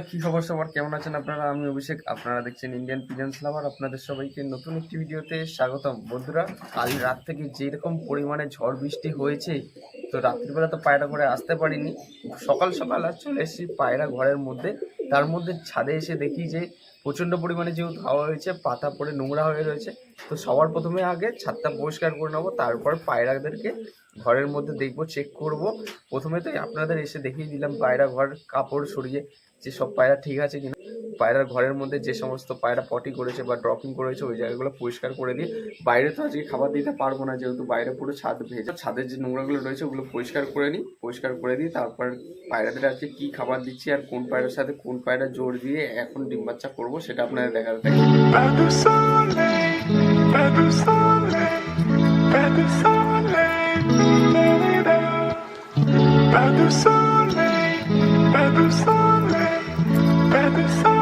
বন্ধুরা কি খবর সবার? কেমন আছেন আপনারা? আমি অভিষেক। আপনারা দেখছেন ইন্ডিয়ান পিজন্স লাভার আপনাদের সবাইকে নতুন একটি ভিডিওতে স্বাগতম। বন্ধুরা, কাল রাত থেকে যেরকম পরিমাণে ঝড় বৃষ্টি হয়েছে, তো রাত্রিবেলা তো পায়রা ঘরে আসতে পারিনি। সকাল সকাল আর চলে এসেছি পায়রা ঘরের মধ্যে। তার মধ্যে ছাদে এসে দেখি যে প্রচণ্ড পরিমাণে যেহেতু হাওয়া হয়েছে, পাতা পড়ে নোংরা হয়ে রয়েছে, তো সবার প্রথমে আগে ছাদটা পরিষ্কার করে নেব। তারপর পায়রাদেরকে ঘরের মধ্যে দেখব চেক করব। প্রথমে তো আপনাদের এসে দেখিয়ে দিলাম পায়রা ঘর কাপড় সরিয়ে যে সব পায়রা ঠিক আছে কিনা পায়রার ঘরের মধ্যে যে সমস্ত পায়রা পটি করেছে বা ড্রপিং করেছে ওই জায়গাগুলো পরিষ্কার করে দিয়ে বাইরে তো আজকে খাবার দিতে পারব না যেহেতু বাইরে পুরো ছাদ ভেজা ছাদের যে নোংরাগুলো রয়েছে ওগুলো পরিষ্কার করে নিই পরিষ্কার করে দিই তারপর পায়রাদের আজকে কি খাবার দিচ্ছি আর কোন পায়রার সাথে কোন পায়রা জোর দিয়ে এখন ডিম বাচ্চা করব সেটা আপনাদের দেখাতে থাকি Rather so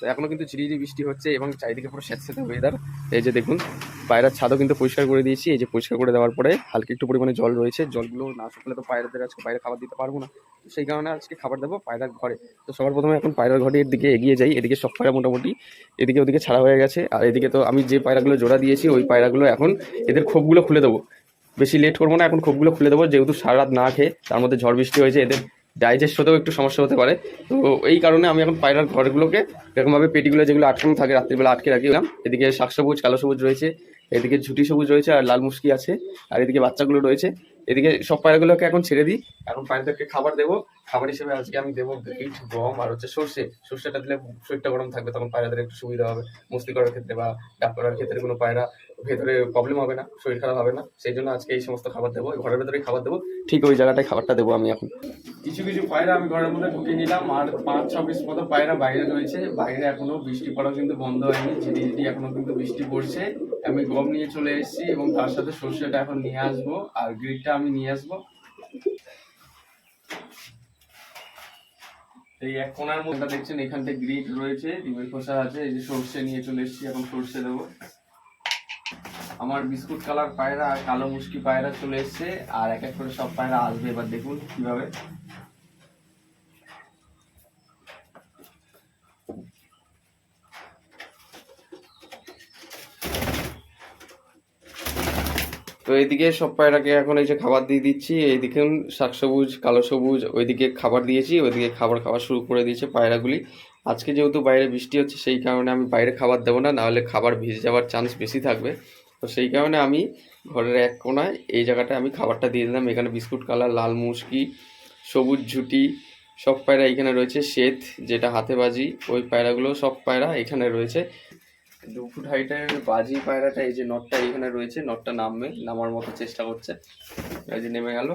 তো এখনও কিন্তু ঝিরিঝিরি বৃষ্টি হচ্ছে এবং চারিদিকে পুরো স্যাঁতস্যাঁতে ওয়েদার এই যে দেখুন, পায়রার ছাদও কিন্তু পরিষ্কার করে দিয়েছি। এই যে পরিষ্কার করে দেওয়ার পরে হালকা একটু পরিমাণে জল রয়েছে। জলগুলো না শুকলে তো পায়রাদের আজকে বাইরে খাবার দিতে পারব না। সেই কারণে আজকে খাবার দেবো পায়রার ঘরে। তো সবার প্রথমে এখন পায়রার ঘরের দিকে এগিয়ে যাই। এদিকে সব পায়রা মোটামুটি এদিকে ওদিকে ছাড়া হয়ে গেছে। আর এদিকে তো আমি যে পায়রাগুলো জোড়া দিয়েছি, ওই পায়রাগুলো এখন এদের খোপগুলো খুলে দেবো। বেশি লেট করব না, এখন খোপগুলো খুলে দেবো। যেহেতু সারা রাত না খেয়ে তার মধ্যে ঝড় বৃষ্টি হয়েছে, এদের ডাইজেস্ট হতেও একটু সমস্যা হতে পারে। তো এই কারণে আমি এখন পায়রার ঘরগুলোকে এরকমভাবে পেটিগুলো যেগুলো আটকানো থাকে, রাত্রিবেলা আটকে রাখিলাম এদিকে শাক সবুজ, কালো সবুজ রয়েছে, এদিকে ঝুটি সবুজ রয়েছে আর লাল মুশকি আছে, আর এদিকে বাচ্চাগুলো রয়েছে। এদিকে সব পায়রাগুলোকে এখন ছেড়ে দিই। এখন পায়রাদেরকে খাবার দেবো। খাবার হিসেবে আজকে আমি দেবো বিট, গম আর হচ্ছে সর্ষে। সর্ষেটা দিলে শরীরটা গরম থাকবে, তখন পায়রাদের একটু সুবিধা হবে। মস্তি করার ক্ষেত্রে বা ডাক করার ক্ষেত্রে কোনো পায়রা ভেতরে প্রবলেম হবে না, শরীর খারাপ হবে না। সেই জন্য আজকে এই সমস্ত খাবার দেবো ঘরের ভেতরেই খাবার দেবো। ঠিক ওই জায়গাটায় খাবারটা দেবো আমি এখন। কিছু কিছু পায়রা আমি ঘরের মধ্যে ঢুকিয়ে নিলাম, আর পাঁচ, ছ পিস মতো পায়রা বাইরে রয়েছে। বাইরে এখনও বৃষ্টি পড়া কিন্তু বন্ধ হয়নি ঝিরি ঝিরি এখনও কিন্তু বৃষ্টি পড়ছে। আমি গম নিয়ে চলে এসেছি এবং তার সাথে সর্ষেটা এখন নিয়ে আসব আর গ্রিডটা আমি নিয়ে আসব। এই এক কোনার মধ্যে দেখছেন এখানটা গ্রিড রয়েছে, ডিমের খোসা আছে, এই যে সর্ষে নিয়ে চলে এসেছি, এখন সর্ষে দেবো। আমার বিস্কুট কালার পায়রা কালো মুশকি পায়রা চলে এসেছে, আর এক এক করে সব পায়রা আসবে এবার দেখুন কীভাবে। তো এইদিকে সব পায়রাকে এখন এই যে খাবার দিয়ে দিচ্ছি এইদিকে শাক সবুজ, কালো সবুজ, ওইদিকে খাবার দিয়েছি, ওইদিকে খাবার খাওয়া শুরু করে দিয়েছে পায়রাগুলি। আজকে যেহেতু বাইরে বৃষ্টি হচ্ছে, সেই কারণে আমি বাইরে খাবার দেবো না, নাহলে খাবার ভিজে যাওয়ার চান্স বেশি থাকবে। তো সেই কারণে আমি ঘরের এক কোনায় এই জায়গাটায় আমি খাবারটা দিয়ে দিলাম। এখানে বিস্কুট কালার, লাল মুশকি সবুজ ঝুটি, সব পায়রা এখানে রয়েছে। শ্বেত, যেটা হাতে বাজি, ওই পায়রাগুলো সব পায়রা এখানে রয়েছে। দু ফুট হাইটের বাজি পায়রাটা, এই যে নটটা এখানে রয়েছে, নটটা নামবে, নামার মতো চেষ্টা করছে। এই যে নেমে গেল।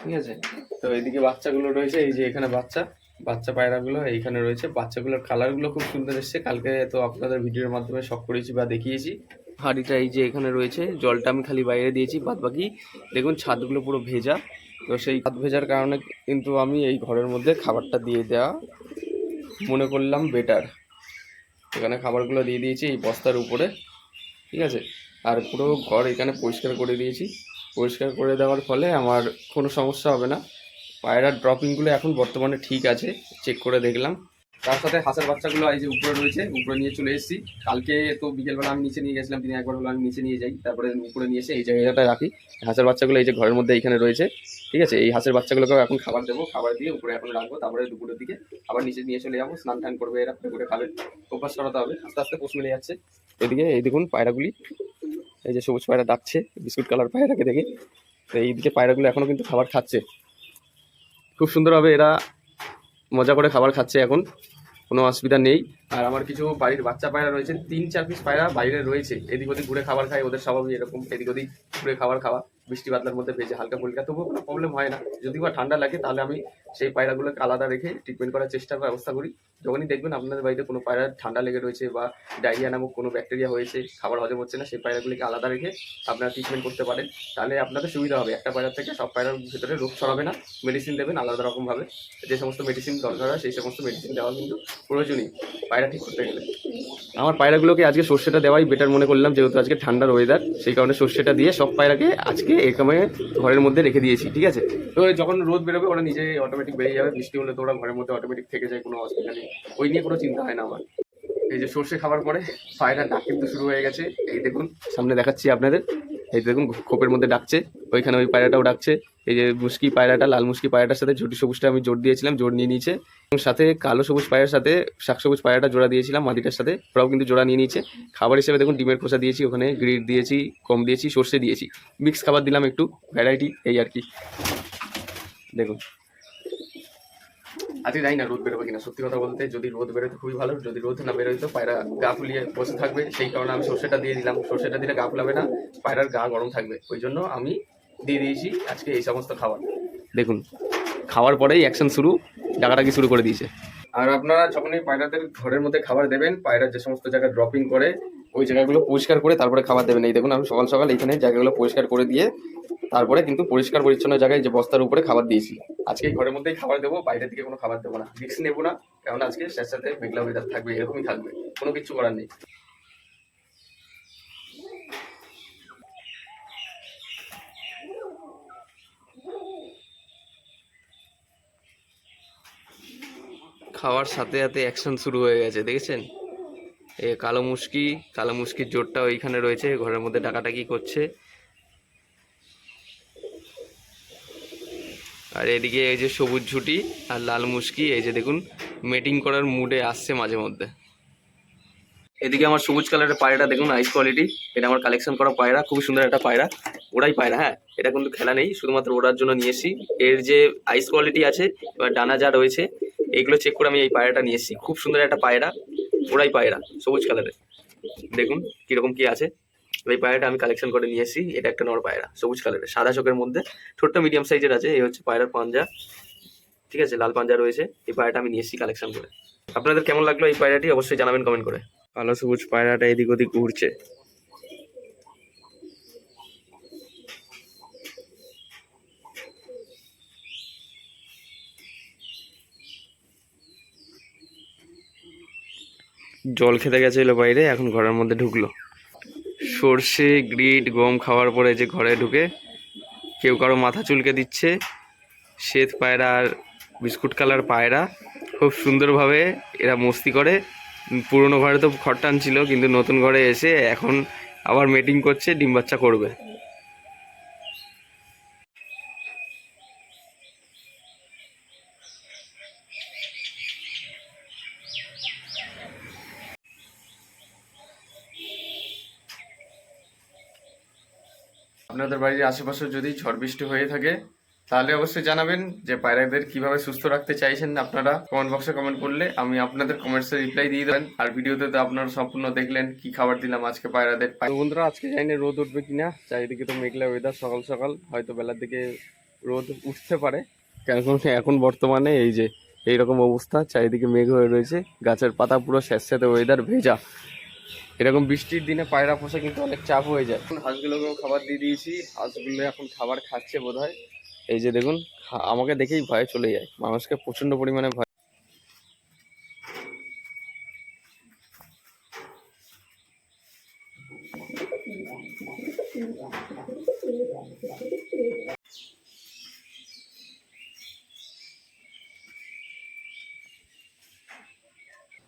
ঠিক আছে? তো এইদিকে বাচ্চাগুলো রয়েছে, এই যে এখানে বাচ্চা বাচ্চা পায়রাগুলো এইখানে রয়েছে। বাচ্চাগুলোর কালারগুলো খুব সুন্দর এসছে। কালকে তো আপনাদের ভিডিওর মাধ্যমে শখ করেছি বা দেখিয়েছি। হাঁড়িটা এই যে এখানে রয়েছে, জলটা আমি খালি বাইরে দিয়েছি বাদ বাকি দেখুন ছাদগুলো পুরো ভেজা। তো সেই ছাদ ভেজার কারণে কিন্তু আমি এই ঘরের মধ্যে খাবারটা দিয়ে দেওয়া মনে করলাম বেটার এখানে খাবারগুলো দিয়ে দিয়েছি এই বস্তার উপরে, ঠিক আছে? আর পুরো ঘর এখানে পরিষ্কার করে দিয়েছি। পরিষ্কার করে দেওয়ার ফলে আমার কোনো সমস্যা হবে না। পায়রার ড্রপিংগুলো এখন বর্তমানে ঠিক আছে চেক করে দেখলাম। তার সাথে হাঁসের বাচ্চাগুলো এই যে উপরে রয়েছে, উপরে নিয়ে চলে এসেছি। কালকে তো বিকেলবেলা আমি নিচে নিয়ে গেছিলাম, দিনে একবার হলো আমি নিচে নিয়ে যাই। তারপরে উপরে নিয়ে এসে এই জায়গাটায় রাখি। হাঁসের বাচ্চাগুলো এই যে ঘরের মধ্যে এইখানে রয়েছে, ঠিক আছে? এই হাঁসের বাচ্চাগুলোকেও এখন খাবার দেবো, খাবার দিয়ে উপরে এখন রাখব। তারপরে দুপুরের দিকে আবার নিচে নিয়ে চলে যাব, স্নান টান করবে এরা, করে খাবে। অভ্যাস করাতে হবে। আস্তে আস্তে পোষ মিলে যাচ্ছে। এদিকে, এই দেখুন পায়রাগুলি। এই যে সবুজ পায়রা ডাকছে, বিস্কুট কালার পায়রাকে দেখে। তো এইদিকে পায়রাগুলো এখনও কিন্তু খাবার খাচ্ছে। খুব সুন্দরভাবে এরা মজা করে খাবার খাচ্ছে এখন। কোনো অসুবিধা নেই। আর আমার কিছু বাড়ির বাচ্চা পায়রা রয়েছে, তিন চার পিস পায়রা বাইরে রয়েছে। এদিক ওদিক ঘুরে খাবার খায় ওদের স্বভাবই এরকম এদিক ওদিক ঘুরে খাবার খাওয়া। বৃষ্টি বাদলার মধ্যে ভেজে হালকা ফুলকা তবুও কোনো প্রবলেম হয় না। যদি বা ঠান্ডা লাগে, তাহলে আমি সেই পায়রাগুলোকে আলাদা রেখে ট্রিটমেন্ট করার চেষ্টা ব্যবস্থা করি। যখনই দেখবেন আপনাদের বাড়িতে কোনো পায়রা ঠান্ডা লেগে রয়েছে বা ডায়রিয়া নামক কোনো ব্যাকটেরিয়া হয়েছে, খাবার হজম হচ্ছে না, সেই পায়রাগুলিকে আলাদা রেখে আপনারা ট্রিটমেন্ট করতে পারেন। তাহলে আপনাদের সুবিধা হবে। একটা পায়রা থেকে সব পায়রার ভিতরে রোগ ছড়াবে না। মেডিসিন দেবেন আলাদা রকমভাবে। যে সমস্ত মেডিসিন দরকার হয়, সেই সমস্ত মেডিসিন দেওয়া কিন্তু প্রয়োজনীয় পায়রা ঠিক করতে গেলে। আমার পায়রাগুলোকে আজকে সর্ষেটা দেওয়াই বেটার মনে করলাম, যেহেতু আজকে ঠান্ডার ওয়েদার সেই কারণে সর্ষেটা দিয়ে সব পায়রাকে আজকে এখানে ঘরের মধ্যে রেখে দিয়েছি, ঠিক আছে? তো যখন রোদ বেরোবে ওরা নিজে অটোমেটিক বেরিয়ে যাবে, বৃষ্টি হলে তো ওরা ঘরের মধ্যে অটোমেটিক থেকে যায়, কোনো অসুবিধা নেই। ওই নিয়ে কোনো চিন্তা হয় না আমার। এই যে সর্ষে খাবার পরে পায়রা ডাক কিন্তু শুরু হয়ে গেছে। এই দেখুন, সামনে দেখাচ্ছি আপনাদের। এই দেখুন, খোপের মধ্যে ডাকছে। ওইখানে ওই পায়রাটাও ডাকছে। এই যে মুসকি পায়রাটা, লাল মুশকি পায়রাটার সাথে ঝুটি সবুজটা আমি জোর দিয়েছিলাম, জোর নিয়ে নিয়েছে। এবং সাথে কালো সবুজ পায়রার সাথে শাক সবুজ পায়রাটা জোড়া দিয়েছিলাম, মাটিটার সাথে। ওরাও কিন্তু জোড়া নিয়ে নিয়েছে। খাবার হিসেবে দেখুন, ডিমের খোসা দিয়েছি, ওখানে গ্রিড দিয়েছি, কম দিয়েছি, সর্ষে দিয়েছি। মিক্স খাবার দিলাম একটু, ভ্যারাইটি এই আর কি। দেখুন। আজকে জানি না রোদ বেরোবে কিনা। সত্যি কথা বলতে, যদি রোদ বেরোয় তো খুবই ভালো, যদি রোদ না বেরোয় তো পায়রা গা ফুলিয়ে বসে থাকবে। সেই কারণে আমি সর্ষেটা দিয়ে দিলাম। সর্ষেটা দিলে গা ফুলাবে না, পায়রার গা গরম থাকবে। ওই জন্য আমি দিয়ে দিয়েছি আজকে এই সমস্ত খাবার। দেখুন, খাওয়ার পরেই অ্যাকশন শুরু, ডাকাডাকি শুরু করে দিয়েছে। আর আপনারা যখনই পায়রাদের ঘরের মধ্যে খাবার দেবেন, পায়রা যে সমস্ত জায়গায় ড্রপিং করে, ওই জায়গাগুলো পরিষ্কার করে তারপরে খাবার দেবেন। এই দেখুন, আমি সকাল সকাল এখানে জায়গাগুলো পরিষ্কার করে দিয়ে তারপরে কিন্তু পরিষ্কার পরিচ্ছন্ন জায়গায় যে বস্তার উপরে খাবার দিয়েছি। আজকে ঘরের মধ্যেই খাবার দেবো, বাইরের দিকে কোনো খাবার দেবো না। রিক্স নেব না কারণ আজকে স্যার সাথে মেঘলা ওয়েদার থাকবে, এরকমই থাকবে। কোনো কিছু করার নেই। খাওয়ার সাথে সাথে অ্যাকশন শুরু হয়ে গেছে, দেখেছেন? এ কালো মুশকি, কালো মুশকির জোরটা ওইখানে রয়েছে, ঘরের মধ্যে ডাকাটাকি করছে। আর এদিকে এই যে সবুজ ঝুটি আর লাল মুশকি, এই যে দেখুন মেটিং করার মুডে আসছে মাঝে মধ্যে। এদিকে আমার সবুজ কালারের পায়রাটা দেখুন আইস কোয়ালিটি এটা আমার কালেকশন করা পায়রা খুবই সুন্দর একটা পায়রা, ওরাই পায়রা হ্যাঁ? এটা কিন্তু খেলা নেই, শুধুমাত্র ওড়ার জন্য নিয়ে এসেছি। এর যে আইস কোয়ালিটি আছে, এবার ডানা যা রয়েছে এইগুলো চেক করে আমি এই পায়রাটা নিয়ে এসেছি। খুব সুন্দর একটা পায়রা ওরাই পায়রা, সবুজ কালারের দেখুন কীরকম কি আছে। এই পায়রাটা আমি কালেকশন করে নিয়ে এসেছি, এটা একটা নর পায়রা, সবুজ কালারের সাদা চোখের মধ্যে। ছোট্ট মিডিয়াম সাইজের আছে, এই হচ্ছে পায়রার পাঞ্জা। ঠিক আছে, লাল পাঞ্জা রয়েছে, এই পায়রাটা আমি নিয়ে এসেছি কালেকশন করে। আপনাদের কেমন লাগল এই পায়রাটি, অবশ্যই জানাবেন কমেন্ট করে। কালো সবুজ পায়রাটা এদিক ওদিক ঘুরছে। জল খেতে গেছিল বাইরে, এখন ঘরের মধ্যে ঢুকলো। সর্ষে গ্রিড গম খাওয়ার পরে যে ঘরে ঢুকে কেউ কারও মাথা চুলকে দিচ্ছে। শ্বেত পায়রা আর বিস্কুট কালার পায়রা। খুব সুন্দরভাবে এরা মস্তি করে। পুরোনো ঘরে তো খরটান ছিল, কিন্তু নতুন ঘরে এসে এখন আবার মিটিং করছে, ডিম বাচ্চা করবে। আপনাদের বাড়ির আশেপাশে যদি ঝড় বৃষ্টি হয়ে থাকে, তাহলে অবশ্যই জানাবেন যে পায়রাদের কীভাবে সুস্থ রাখতে চাইছেন আপনারা। কমেন্ট বক্সে কমেন্ট করলে আমি আপনাদের কমেন্টসে রিপ্লাই দিয়ে দেবেন। আর ভিডিওতে তো আপনারা সম্পূর্ণ দেখলেন কি খাবার দিলাম আজকে পায়রাদের। বন্ধুরা, আজকে জানি না রোদ উঠবে কিনা। চারিদিকে তো মেঘলা ওয়েদার সকাল সকাল হয়তো বেলার দিকে রোদ উঠতে পারে। কেন এখন বর্তমানে এই যে এইরকম অবস্থা, চারিদিকে মেঘ হয়ে রয়েছে। গাছের পাতা পুরো স্যাঁতস্যাঁতে ওয়েদার ভেজা। এরকম বৃষ্টির দিনে পায়রা পোষা কিন্তু অনেক চাপ হয়ে যায়। হাঁসগুলোকেও খাবার দিয়ে দিয়েছি, হাঁসগুলো এখন খাবার খাচ্ছে বোধ এই যে দেখুন আমাকে দেখেই ভয় চলে যায়। মানুষকে প্রচণ্ড পরিমাণে ভয়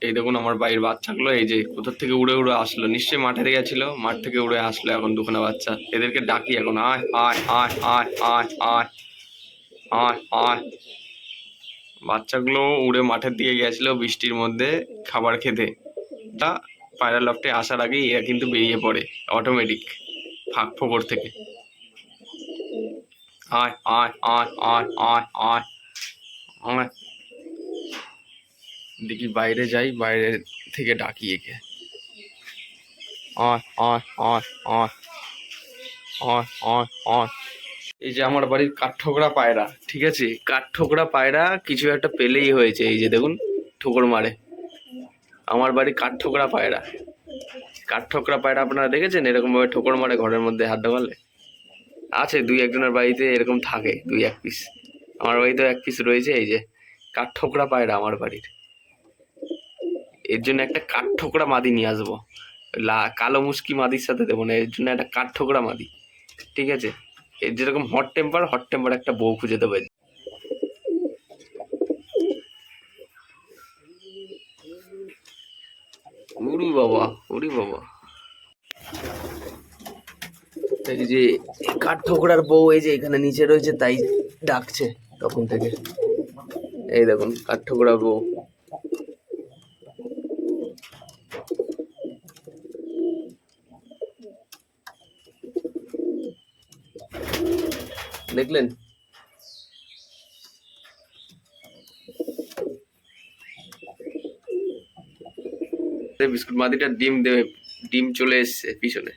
এই দেখুন আমার বাড়ির বাচ্চাগুলো এই যে কোথার থেকে উড়ে উড়ে আসলো নিশ্চয়ই মাঠে গেছিল মাঠ থেকে উড়ে আসলো এখন দুখানা বাচ্চা এদেরকে ডাকি এখন আয় আয় আয় আয় আয় আয় আয় আয় বাচ্চাগুলো উড়ে মাঠের দিকে গেছিল বৃষ্টির মধ্যে খাবার খেতে তা পায়রা লফটে আসার আগেই এরা কিন্তু বেরিয়ে পড়ে অটোমেটিক ফাঁক ফোকর থেকে আয় আয় আয় আয় আয় আয় আয় দেখি বাইরে যাই, বাইরে থেকে ডাকি একে। এই যে আমার বাড়ির কাঠঠোকরা পায়রা, ঠিক আছে? কাঠঠোকরা পায়রা কিছু একটা পেলেই হয়েছে, এই যে দেখুন, ঠোকর মারে। আমার বাড়ি কাঠঠোকরা পায়রা। কাঠঠোকরা পায়রা আপনারা দেখেছেন? এরকমভাবে ঠোকর মারে ঘরের মধ্যে হাত ঢোকালে? আছে, দুই একজনের বাড়িতে এরকম থাকে, দুই এক পিস আমার বাড়িতেও এক পিস রয়েছে, এই যে কাঠঠোকরা পায়রা আমার বাড়ির। এর জন্য একটা কাঠঠোকরা মাদি নিয়ে আসব। লা, কালো মুসকি মাদির সাথে দেবো না, এর জন্য একটা কাঠঠোকরা মাদি, ঠিক আছে? এর যেরকম হট টেম্পার হট টেম্পার একটা বউ খুঁজে দেবে। উড়ি বাবা উড়ি বাবা। এই যে কাঠ ঠোকরার বউ, এই যে এখানে নিচে রয়েছে, তাই ডাকছে তখন থেকে। এই দেখুন, কাঠ ঠোকরার বউ। দেখলেন? বিস্কুট মাদিটা ডিম দেবে, ডিম চলে এসছে পিছনে।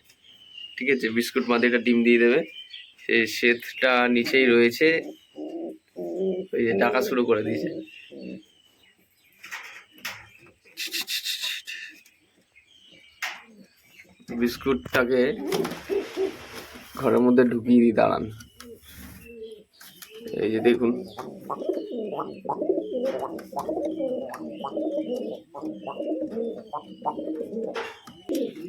ঠিক আছে, বিস্কুট মাদিটা ডিম দিয়ে দেবে। সে শ্বেতটা নিচেই রয়েছে। ওই যে ডাকা শুরু করে দিয়েছে। বিস্কুটটাকে ঘরের মধ্যে ঢুকিয়ে দিই দাঁড়ান। এই যে দেখুন।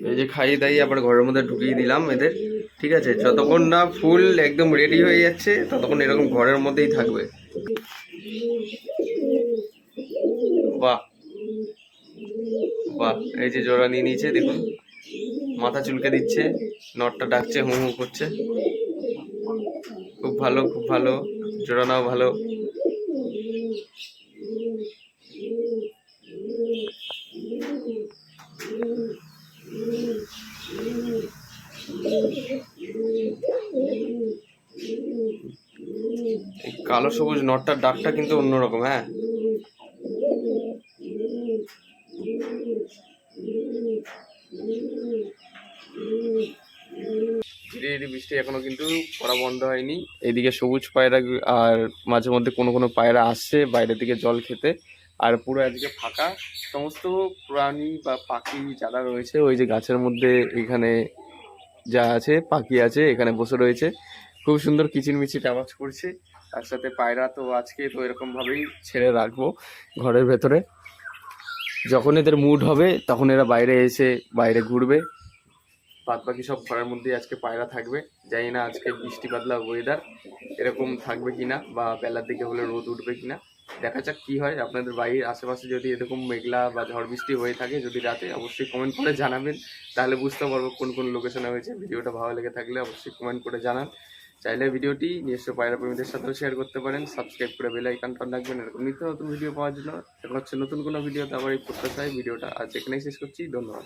এই যে খাইয়ে দাইয়ে আবার ঘরের মধ্যে ঢুকিয়ে দিলাম এদের, ঠিক আছে? যতক্ষণ না ফুল একদম রেডি হয়ে যাচ্ছে, ততক্ষণ এরকম ঘরের মধ্যেই থাকবে। বাহ! বাহ! এই যে জোড়া নিয়ে নিয়েছে, দেখুন। মাথা চুলকে দিচ্ছে, নটটা ডাকছে, হু হু করছে। খুব ভালো খুব ভালো। জোড়ানাও ভালো। কালো সবুজ নটটার ডাকটা কিন্তু অন্যরকম হ্যাঁ? এখনও কিন্তু পড়া বন্ধ হয়নি। এদিকে সবুজ পায়রা আর মাঝে মধ্যে কোনো কোনো পায়রা আসছে বাইরের দিকে জল খেতে। আর পুরো আজকে ফাঁকা। সমস্ত প্রাণী বা পাখি যারা রয়েছে, ওই যে গাছের মধ্যে এখানে যা আছে, পাখি আছে, এখানে বসে রয়েছে। খুব সুন্দর কিচিরমিচির আওয়াজ করছে। তার সাথে পায়রা তো আজকে তো এরকমভাবেই ছেড়ে রাখব ঘরের ভেতরে। যখন এদের মুড হবে, তখন এরা বাইরে এসে বাইরে ঘুরবে। বাদ বাকি সব ঘরের মধ্যেই আজকে পায়রা থাকবে। জানি না আজকে বৃষ্টি বাদলা ওয়েদার এরকম থাকবে কিনা বা বেলার দিকে হলে রোদ উঠবে কিনা। দেখা যাক কি হয়। আপনাদের বাড়ির আশেপাশে যদি এরকম মেঘলা বা ঝড় বৃষ্টি হয়ে থাকে যদি রাতে, অবশ্যই কমেন্ট করে জানাবেন। তাহলে বুঝতে পারব কোন কোন লোকেশনে হয়েছে। ভিডিওটা ভালো লেগে থাকলে অবশ্যই কমেন্ট করে জানান। চাইলে ভিডিওটি নিজস্ব পায়রা প্রেমীদের সাথেও শেয়ার করতে পারেন। সাবস্ক্রাইব করে বেল আইকনটা রাখবেন। এরকম নিত্য নতুন ভিডিও পাওয়ার জন্য। দেখা হচ্ছে নতুন কোনো ভিডিওতে আবার এই প্রত্যাশায়। ভিডিওটা আজ এখানেই শেষ করছি। ধন্যবাদ।